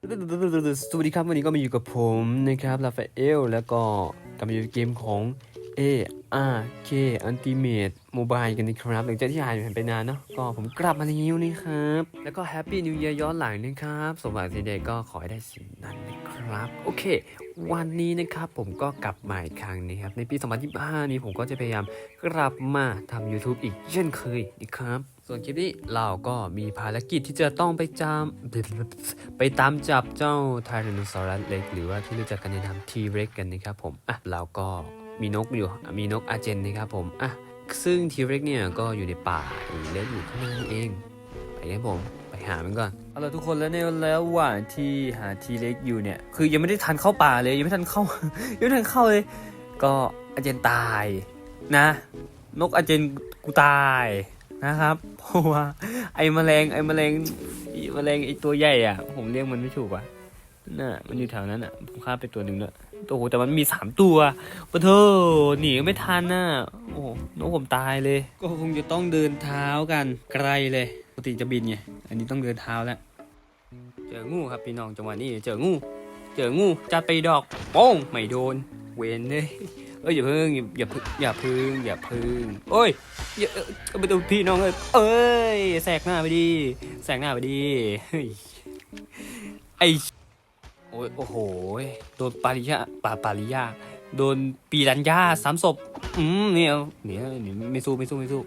สวัสดีครับวันนี้ก็มาอยู่กับผมนะครับลาฟาเอลแล้วก็กลับอยู่เกมของ A R K Ultimate Mobile กันนะครับหลังจากที่หายไปนานเนาะก็ผมกลับมาแล้วนะครับ แล้วก็ Happy New Year ย้อนหลังนะครับ สมหวังสิ่งใดก็ขอให้ได้สิ่งนั้นนะ ครับ โอเค วันนี้นะครับผมก็กลับมาอีกครั้งนะครับ ในปี 2025 นี้ผมก็จะพยายามกลับมาทำ YouTube อีกเช่นเคยนะครับ ส่วนคลิปนี้เราก็มีภารกิจที่จะต้องไปจามไปตามจับเจ้าไทแรนโนซอรัสเล็ก หรือว่าที่รู้จักกันในนามทีเร็กกันนะครับผม อะเราก็มีนกอยู่ มีนกอาเจนนะครับผม อะซึ่งทีเร็กเนี่ยก็อยู่ในป่าเลื้อยู่ข้างหน้านี่เอง ไปกันผม หามันก่อนเอาละทุกคนแล้วในระหว่างที่หาทีเล็กอยู่เนี่ย คือยังไม่ได้ทันเข้าป่าเลยยังไม่ทันเข้ายังไม่ทันเข้าเลย ก็อาเจนตายนะ นกอาเจนกูตายนะครับ เพราะว่าไอ้แมลงไอ้แมลงไอ้แมลงไอ้ตัวใหญ่อะ ผมเรียกมันไม่ถูกอะน่ะมันอยู่แถวนั้นอะผมฆ่าไปตัวหนึ่งด้วยโอ้โหแต่มันมีสามตัวปะเธอหนีก็ไม่ทันน่ะโอ้โหนกผมตายเลย ก็คงจะต้องเดินเท้ากันไกลเลยป กติจะบินไง อันนี้ต้องเดินเท้าแล้ว เจองูครับพี่น้องจังหวะนี้เจองู เจองูจัดไปดอกโป้งไม่โดน เวนเลยเอ้ยอย่าพึ่งอย่าพึ่งอย่าพึ่งอย่าพึ่งโอ้ยอย่าเอ้ยไปดูพี่น้องเลยเอ้ยแสกหน้าไปดีแสกหน้าไปดีไอโอ้ยโอ้โหโดนปาริยาปาปาริยาโดนปีรัญญาสามศพอืมเนี่ยเนี่ยเนี่ยไม่สู้ไม่สู้ไม่สู้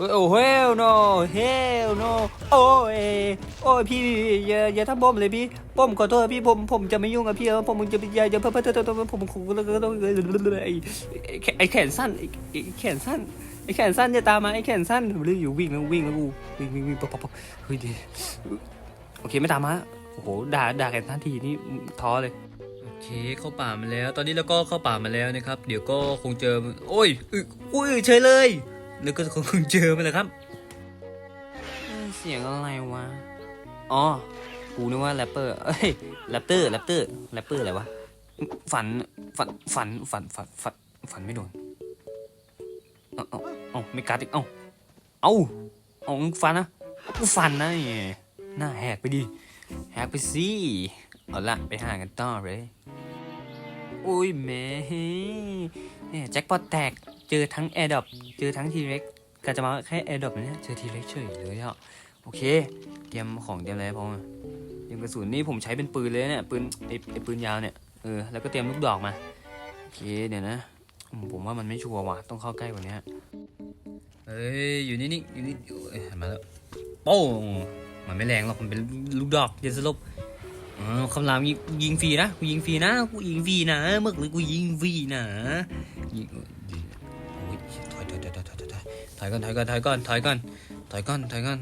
โอ้โอ้เฮลโนเฮลโนโอ้ยโอ้ยพี่อย่าอย่าทำผมเลยพี่ผมขอโทษพี่ผมผมจะไม่ยุ่งกับพี่แล้วผมจะอย่าอย่าเพิ่มเพิ่มเพิ่มผมผมคงต้องไอ้ไอ้แขนสั้นไอ้แขนสั้นไอ้แขนสั้นจะตามมาไอ้แขนสั้นเรื่องอยู่วิ่งแล้ววิ่งแล้วกูวิ่งวิ่งวิ่งป๊อปป๊อปเฮ้ยดีโอเคไม่ตามมาโอ้โหด่าด่าแขนสั้นทีนี่ท้อเลยโอเคเข้าป่ามาแล้ว ตอนนี้เราก็เข้าป่ามาแล้วนะครับ เดี๋ยวก็คงเจอ โอ้ยอุ้ยเฉยเลย แล้วก็คงเจอมันแหละครับ เสียงอะไรวะ อ๋อ กูนึกว่าแรปเปอร์ เอ้ย แรปเตอร์ แรปเตอร์ แรปเปอร์อะไรวะ ฝัน ฝัน ฝัน ฝัน ฝัน ฝันฝันไม่โดน เอาเอาเอาไม่กัดอีก เอาเอาเอามึงฟันนะกูฟันนะนี่หน้าแหกไปดิ แหกไปสิ เอาละไปหากันต่อเลยอุ้ยแม่ เนี่ยแจ็คพอตแตกเจอทั้งแอร์ดอปเจอทั้งทีเร็กกะจะมาแค่แอร์ดอปเนี่ยเจอทีเร็กเฉยเลยอะโอเคเตรียมของเตรียมอะไรพร้อมเตรียมกระสุนนี่ผมใช้เป็นปืนเลยเนี่ยปืนไอ้ไอ้ปืนยาวเนี่ยเออแล้วก็เตรียมลูกดอกมาโอเคเดี๋ยวนะ ผมว่ามันไม่ชัวร์ว่ะต้องเข้าใกล้กว่านี้เฮ้ยอยู่นี่นี่อยู่นี่อยู่มาแล้วโป้งมันไม่แรงหรอกมันเป็นลูกดอกเย็นสลบ ออคำรามยิงยิงฟรีนะกูยิงฟรีนะกูยิงฟรีนะเมื่อกี้กูยิงฟรีนะยิงถอยถอยถอยถอยถอยถอยถอยก่อนถอยก่อนถอยก่อนถอยก่อนถอยก่อนถอยก่อน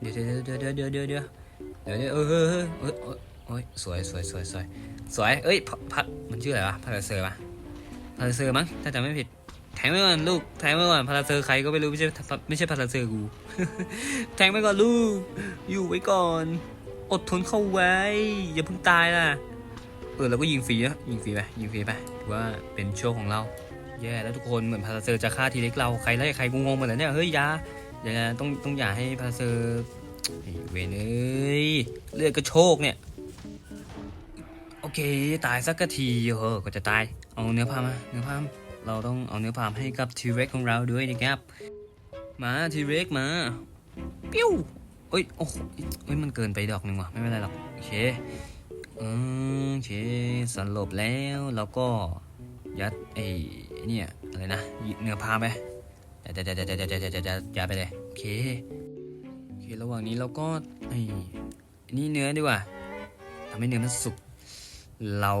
เดี๋ยวเดี๋ยวเดี๋ยวเดี๋ยวเดี๋ยวเดี๋ยวเดี๋ยวเดี๋ยวเออเออเออเออโอ้ยสวยสวยสวยสวยสวยเอ้ยพัพัมันชื่ออะไรวะพาราเซอร์ปะพาราเซอร์มั้งถ้าจำไม่ผิดแทงไว้ก่อนลูกแทงไว้ก่อนพาราเซอร์ใครก็ไม่รู้ไม่ใช่ไม่ใช่พาราเซอร์กูแทงไว้ก่อนลูกอยู่ไว้ก่อน อดทนเข้าไว้ อย่าเพิ่งตายล่ะ เออเราก็ยิงฟรีนะยิงฟรีไปยิงฟรีไปถือว่าเป็นโชคของเรา แย่แล้วทุกคนเหมือนพาราเซอร์จะฆ่าทีเล็กเราใครไล่ใครงงๆหมดเลยเนี่ยเฮ้ยยาอย่าต้องต้องอย่าให้พาราเซอร์ไอ้เวนเอ้ยเลือดกระโชกเนี่ยโอเคตายสักกะทีเออก็จะตายเอาเนื้อพามาเนื้อพามเราต้องเอาเนื้อพามให้กับทีเร็กของเราด้วยนะครับมาทีเร็กมาปิ้ว เอ้ยโอ้โหเอ้ยมันเกินไปดอกหนึ่งว่ะไม่เป็นไรหรอกโอเคอืมโอเคสลบแล้วแล้วก็ยัดไอ้เนี่ยอะไรนะเนื้อพาไปยัดยัดยัดยัดยัดยัดยัดยัดยัดยัดไปเลยโอเคโอเคระหว่างนี้เราก็ไอ้นี่เนื้อดีกว่าทำให้เนื้อมันสุกเรา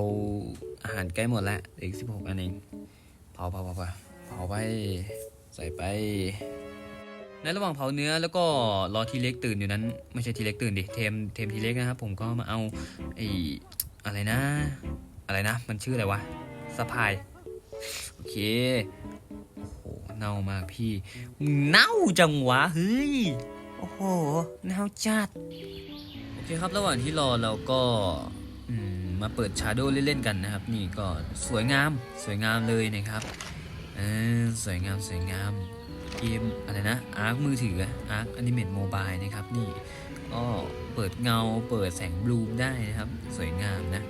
อาหารใกล้หมดแล้วอีกสิบหกอันเองเผาเผาเผาเผาไปใส่ไป ในระหว่างเผาเนื้อแล้วก็รอทีเล็กตื่นอยู่นั้น ไม่ใช่ทีเล็กตื่นดิเทมเทมทีเล็กนะครับผมก็มาเอาไอ้อะไรนะ อะไรนะ มันชื่ออะไรวะสะพายโอเคโอ้โหเน่ามากพี่เน่าจังวะเฮ้ยโอ้โหเน่าจัดโอเคครับระหว่างที่รอเราก็มาเปิดชาร์โดเล่นๆกันนะครับ นี่ก็สวยงามสวยงามเลยนะครับเออสวยงามสวยงาม เกมอะไรนะอาร์คมือถืออาร์คอนิเมตโมบายนะครับนี่ก็เปิดเงาเปิดแสงบลูมได้นะครับ สวยงามนะ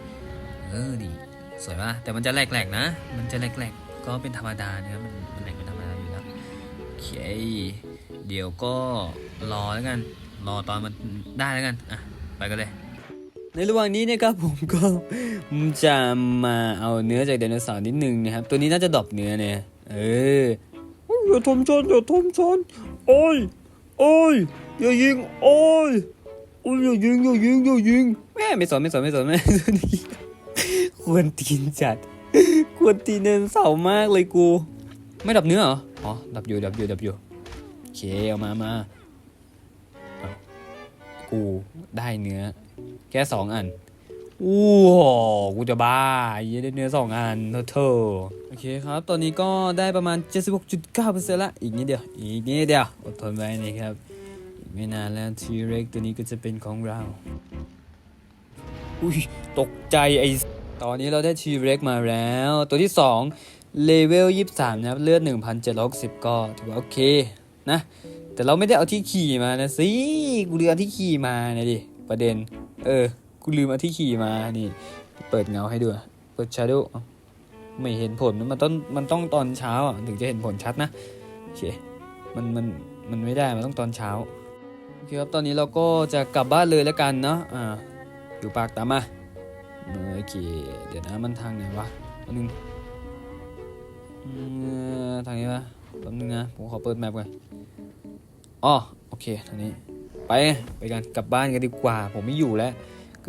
เออดีสวยป่ะแต่มันจะแหลกๆนะ มันจะแหลกๆก็เป็นธรรมดานะครับมันมันแหลกเป็นธรรมดาอยู่แล้วโอเคเดี๋ยวก็รอแล้วกันรอตอนมันได้แล้วกันอะไปกันเลยในระหว่างนี้นะครับผมก็จะมาเอาเนื้อจากไดโนเสาร์นิดนึงนะครับ ตัวนี้น่าจะดรอปเนื้อเนี่ยเออ อย่าทำฉันอย่าทำฉันโอ้ยโอ้ยอย่ายิงโอ้ยโอ้ยอย่ายิงอย่ายิงอย่ายิงแม่ไม่สนไม่สนไม่สนแม่ตัวนี้ควรตีนจัด ควรตีนไดโนเสามากเลยกู ไม่ดับเนื้อเหรออ๋อดับอยู่ดับอยู่ดับอยู่โอเคเอามามากูได้เนื้อ แค่สองอัน อู้โหกูจะบ้าเยี่ได้เนื้อสองอันเธอโอเคครับ ตอนนี้ก็ได้ประมาณ 76.9%ละอีกนิดเดียว อีกนิดเดียว อดทนไว้นะครับ อีกไม่นานแล้วทีเร็กตัวนี้ก็จะเป็นของเรา อุ้ย ตกใจไอตอนนี้เราได้ทีเร็กมาแล้ว ตัวที่ 2 เลเวล 23 นะครับ เลือด 1,760 ก็ถือว่าโอเคนะ แต่เราไม่ได้เอาที่ขี่มานะสิ กูเลือาที่ขี่มาเนี่ยดิ ประเด็น เออ กูลืมเอาที่ขี่มา นี่ เปิดเงาให้ดู เปิด shadow ไม่เห็นผล มันต้อง มันต้องตอนเช้าอะถึงจะเห็นผลชัดนะ โอเค มัน มัน มันไม่ได้ มันต้องตอนเช้า โอเคครับ ตอนนี้เราก็จะกลับบ้านเลยแล้วกันเนาะ อ่า อยู่ปากตามมาโอเค เดี๋ยวนะ มันทางไหนวะอันนึงทางนี้ปะแป๊บนึงนะ ผมขอเปิดแมปก่อนอ๋อโอเค ทางนี้ ไป ไปกัน กลับบ้านกันดีกว่า ผมไม่อยู่แล้ว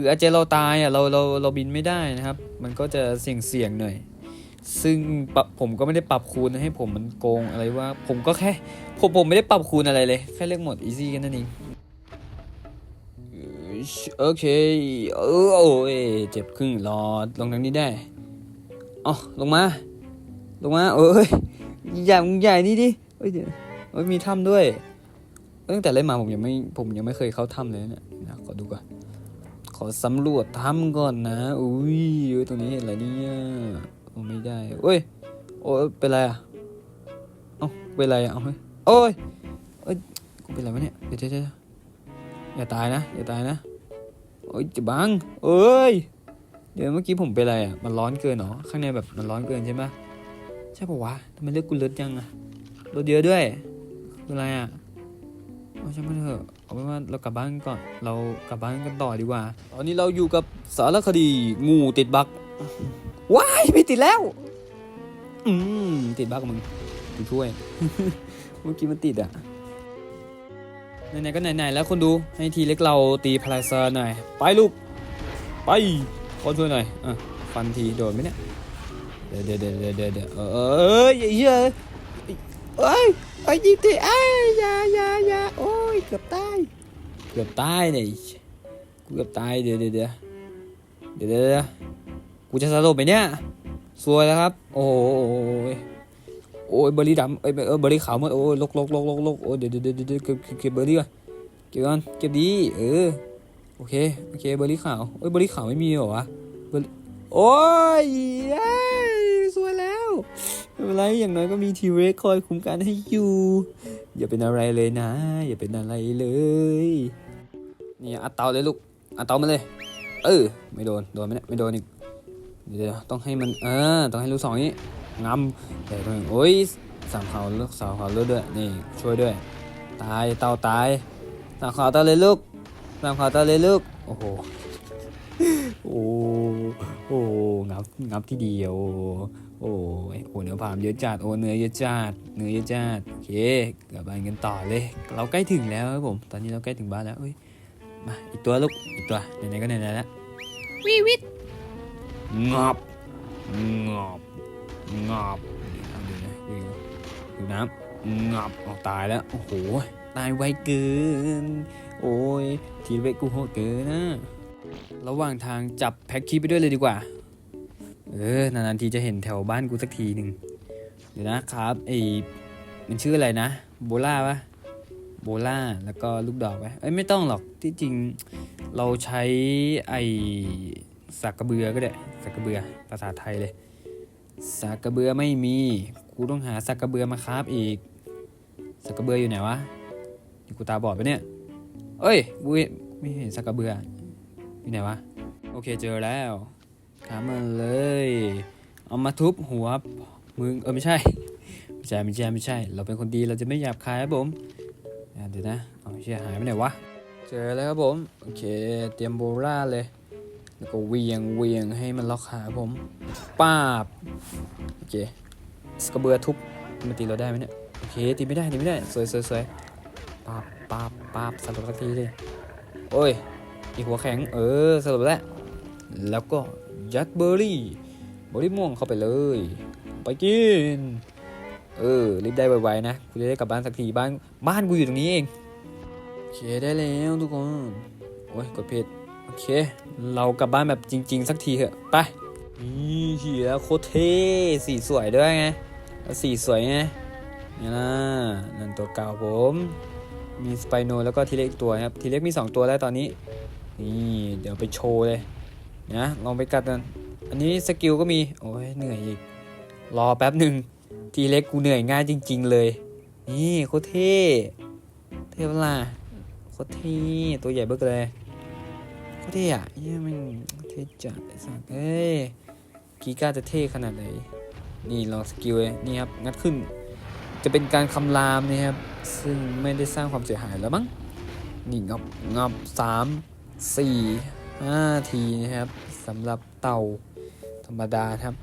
คืออาเจเราตายอะเราเราเราบินไม่ได้นะครับ มันก็จะเสี่ยงเสี่ยงหน่อย ซึ่งปรับผมก็ไม่ได้ปรับคูณให้ผมมันโกงอะไรว่า ผมก็แค่ผมผมไม่ได้ปรับคูณอะไรเลย แค่เลือกโหมด easy กันนั่นเองโอเคเออโอ้ยเจ็บครึ่งรอลงทางนี้ได้อ๋อลงมา ลงมาเอ้ยใหญ่ใหญ่นี่ดิเอ้ยเดี๋ยวมีถ้ำด้วยตั้งแต่เล่นมาผมยังไม่ผมยังไม่เคยเข้าถ้ำเลยเนี่ยนะขอดูก่อน ขอสำรวจถ้ำก่อนนะ อุ้ยตรงนี้เห็นอะไรเนี่ยโอ้ไม่ได้เอ้ย โอ้ยเป็นไรอะ เอ้าเป็นไรอะ เอาเฮ้ยโอ้ยเอ้ย กูเป็นไรวะเนี่ยเดี๋ยวเดี๋ยวเดี๋ยวอย่าตายนะ อย่าตายนะ โอ้ยจะบังเอ้ย เดี๋ยวเมื่อกี้ผมเป็นไรอะ มันร้อนเกินเหรอ ข้างในแบบมันร้อนเกินใช่ไหมใช่ปะวะทำไมเลือกกูเลือดยังอะรถเยอะด้วยคืออะไรอะ เอาช่างมันเถอะเอาเป็นว่าเรากลับบ้านกันก่อน เรากลับบ้านกันต่อดีกว่า ตอนนี้เราอยู่กับสารคดีงูติดบักว้ายไม่ติดแล้ว อืมติดบักมึงกูช่วย เมื่อกี้มันติดอะไหนๆก็ไหนๆแล้วคนดูให้ทีเล็กเราตีพลายเซอร์หน่อย ไปลูก ไปขอช่วยหน่อยอะฟันทีโดนไหมเนี่ย เดี๋ยวเดี๋ยวเดี๋ยวเดี๋ยวเดี๋ยวเออเออเอ้ยเฮ้ย เอ้ยไอ้ยยิงทีเอ้ยยายายาโอ้ยเกือบตายเกือบตายเนี่ยกูเกือบตายเดี๋ยวเดี๋ยวเดี๋ยวเดี๋ยวเดี๋ยวกูจะสลบไหมเนี่ยสวยแล้วครับ โอ้โหโอ้ยเบอร์รี่ดำเอ้ยเออเบอร์รี่ขาวมดโอ้ยลกลกลกลกลกโอ้ยเดี๋ยวเดี๋ยวเดี๋ยวเดี๋ยวเก็บเก็บเก็บบอร์รี่ก่อนเก็บก่อนเก็บดีเออโอเคโอเคเบอร์รี่ขาวเอ้ยเบอร์รี่ขาวไม่มีเหรอวะบอร์รี่โอ้ยเอ้ยสวยแล้ว ไม่เป็นไรอย่างน้อยก็มีทีเรคคอยคุ้มกันให้อยู่ อย่าเป็นอะไรเลยนะ อย่าเป็นอะไรเลยนี่อัดเตาเลยลูกอัดเตามาเลย เออ ไม่โดนโดนไหมเนี่ยไม่โดนอีกเดี๋ยวต้องให้มันเออต้องให้ลูกสองนี้งำแต่ตรงนี้โอ้ยสามเขาลูกสาวเขาเลือดด้วยนี่ช่วยด้วย ตายเตาตายสามเขาเตาเลยลูกสามเขาเตาเลยลูกโอ้โหโอ้ โอ้งับงับที่เดียวโอ้ยโอ้เนื้อผามเยอะจัดโอ้เนื้อเยอะจัดเนื้อเยอะจัดโอเคกลับบ้านกันต่อเลย เราใกล้ถึงแล้วครับผม ตอนนี้เราใกล้ถึงบ้านแล้วเอ้ยมาอีกตัวลูกอีกตัวไหนๆก็ไหนๆแล้ววิวิทงอบงอบงอบเดี๋ยวนะเดี๋ยวนะวิววิวน้ำงอบออกตายแล้วโอ้โหตายไวเกิน โอ้ยทีเวกกูโหดเกินนะ ระหว่างทางจับแพ็คคีไปด้วยเลยดีกว่า เออนานๆทีจะเห็นแถวบ้านกูสักทีหนึ่งเดี๋ยวนะครับไอ้มันชื่ออะไรนะ โบล่าปะโบล่าแล้วก็ลูกดอกไปเอ้ยไม่ต้องหรอกที่จริงเราใช้ไอ้สักกระเบือก็ได้สักกระเบือภาษาไทยเลยสักกระเบือไม่มีกูต้องหาสักกระเบือมาคราบอีกสักกระเบืออยู่ไหนวะนี่กูตาบอดปะเนี่ย เอ้ยกูไม่เห็นสักกระเบือ อยู่ไหนวะ โอเคเจอแล้วขามาเลย เอามาทุบหัวมึงเออไม่ใช่ ไม่ใช่ไม่ใช่ไม่ใช่ เราเป็นคนดีเราจะไม่หยาบคายครับผมเดี๋ยวนะเอาเชี่ยหายไปไหนวะ เจอแล้วครับผม โอเค เตรียมโบราเลย แล้วก็เวียงเวียงให้มันล็อกขาผมป้าบ โอเคสกระเบือทุบมันตีเราได้ไหมเนี่ย โอเคตีไม่ได้ตีไม่ได้สวยสวยสวยป้าบป้าบป้าบสรุปสักทีดิโอ้ย อีกหัวแข็ง เออสรุปแล้ว แล้วก็ยัดเบอร์รี่เบอร์รี่ม่วงเข้าไปเลย ไปกิน เออรีบได้ไวๆนะกูจะได้กลับบ้านสักทีบ้านบ้านกูอยู่ตรงนี้เองโอเคได้แล้วทุกคนโอ้ยกดผิดโอเค เรากลับบ้านแบบจริง ๆ สักทีเถอะไปนี่เหียโคตรเท่สีสวยด้วยไงสีสวยไงนี่นะนั่นตัวเก่าผม มีสไปโนแล้วก็ทีเล็กตัวนะครับทีเล็กมี 2 ตัวแล้วตอนนี้ นี่เดี๋ยวไปโชว์เลยนะลองไปกัดกันอันนี้สกิลก็มีโอ้ยเหนื่อยอีก รอแป๊บหนึ่งทีเล็กกูเหนื่อยง่ายจริง ๆ เลย นี่โคตรเท่เท่เวล่ะโคตรเท่ตัวใหญ่เบิกเลยโคตรเท่อะเยี่ยมันเท่จัดไอ้สัสเอ้ยกีก้าจะเท่ขนาดไหนนี่ลองสกิลเลยนี่ครับงัดขึ้น จะเป็นการคำรามนะครับซึ่งไม่ได้สร้างความเสียหายแล้วมั้งนี่งับงับสาม สี่ห้าทีนะครับสำหรับเต่าธรรมดาครับ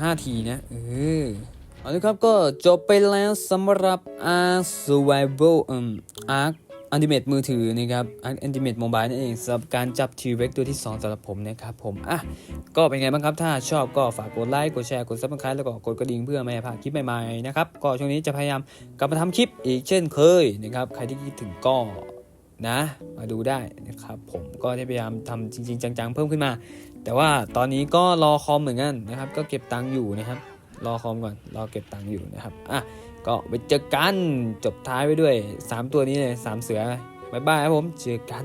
ห้าทีนะเออเอาละครับก็จบไปแล้วสำหรับ Ark Survival อืม Ark Ultimate มือถือนะครับ Ark Ultimate Mobile นั่นเองสำหรับการจับ T-Rex ตัวที่ 2สำหรับผมนะครับผม อะ ก็เป็นไงบ้างครับ ถ้าชอบก็ฝากกดไลค์กดแชร์กด Subscribe แล้วก็กดกระดิ่งเพื่อไม่ให้พลาดคลิปใหม่ๆนะครับ ก็ช่วงนี้จะพยายามกลับมาทำคลิปอีกเช่นเคยนะครับ ใครที่คิดถึงก็ นะ มาดูได้นะครับ ผมก็จะพยายามทำจริง ๆ จัง ๆ เพิ่มขึ้นมา แต่ว่าตอนนี้ก็รอคอมเหมือนกันนะครับ ก็เก็บตังค์อยู่นะครับ รอคอมก่อนรอเก็บตังค์อยู่นะครับอะก็ไปเจอกันจบท้ายไว้ด้วย 3 ตัวนี้เลย3เสือบ๊ายบายครับผมเจอกัน